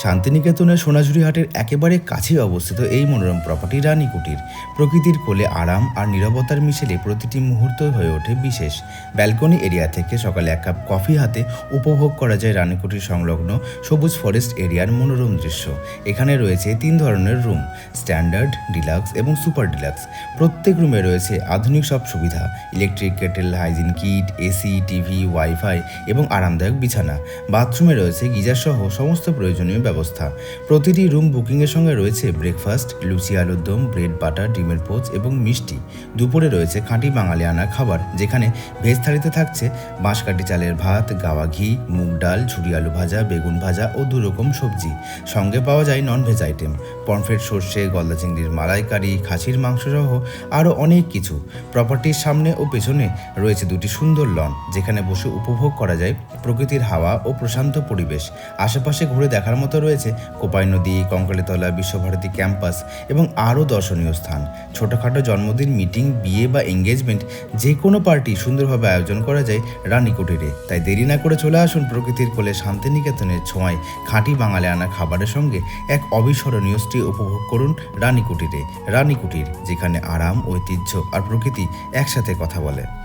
শান্তিনিকেতনের সোনাঝুরি হাটের একেবারে কাছেই অবস্থিত এই মনোরম প্রপার্টি রানী কুটির। প্রকৃতির কোলে আরাম আর নিরবতার মিশেলে প্রতিটি মুহূর্ত হয়ে ওঠে বিশেষ। ব্যালকনি এরিয়া থেকে সকালে এক কাপ কফি হাতে উপভোগ করা যায় রানীকুটির সংলগ্ন সবুজ ফরেস্ট এরিয়ার মনোরম দৃশ্য। এখানে রয়েছে তিন ধরনের রুম স্ট্যান্ডার্ড ডিলাক্স এবং সুপার ডিলাক্স প্রত্যেক রুমে রয়েছে আধুনিক সব সুবিধা electric kettle hygiene kit AC TV wifi এবং আরামদায়ক বিছানা। বাথরুমে রয়েছে গিজার সহ সমস্ত প্রয়োজনীয় ব্যবস্থা। প্রতিটি রুম বুকিংয়ের সঙ্গে রয়েছে ব্রেকফাস্ট, লুচি আলুর দম, ব্রেড বাটার, ডিমের পোচ এবং মিষ্টি। দুপুরে রয়েছে খাঁটি বাঙালি আনা খাবার, যেখানে ভেজ থালিতে থাকছে বাঁশকাঠি চালের ভাত, গাওয়া ঘি, মুগ ডাল, ঝুরি আলু ভাজা, বেগুন ভাজা ও দু রকম সবজি। সঙ্গে পাওয়া যায় নন ভেজ আইটেম পনফ্রেট সর্ষে, গলদা চিংড়ির মালাইকারি, খাসির মাংস সহ আরও অনেক কিছু। প্রপার্টির সামনে ও পেছনে রয়েছে দুটি সুন্দর লন যেখানে বসে উপভোগ করা যায় প্রকৃতির হাওয়া ও প্রশান্ত পরিবেশ। আশেপাশে ঘুরে দেখার মতো রয়েছে কোপাই নদী, কঙ্কালীতলা, বিশ্বভারতী ক্যাম্পাস এবং আরও দর্শনীয় স্থান। ছোটোখাটো জন্মদিন, মিটিং, বিয়ে বা এঙ্গেজমেন্ট যে কোনো পার্টি সুন্দরভাবে আয়োজন করা যায় রানী কুটিরে তাই দেরি না করে চলে আসুন প্রকৃতির কোলে শান্তিনিকেতনের ছোঁয়ায় খাঁটি বাঙালি আনা খাবারের সঙ্গে এক অবিস্মরণীয় স্টে উপভোগ করুন রানী কুটিরে রানী কুটির যেখানে আরাম, ঐতিহ্য আর প্রকৃতি একসাথে কথা বলে।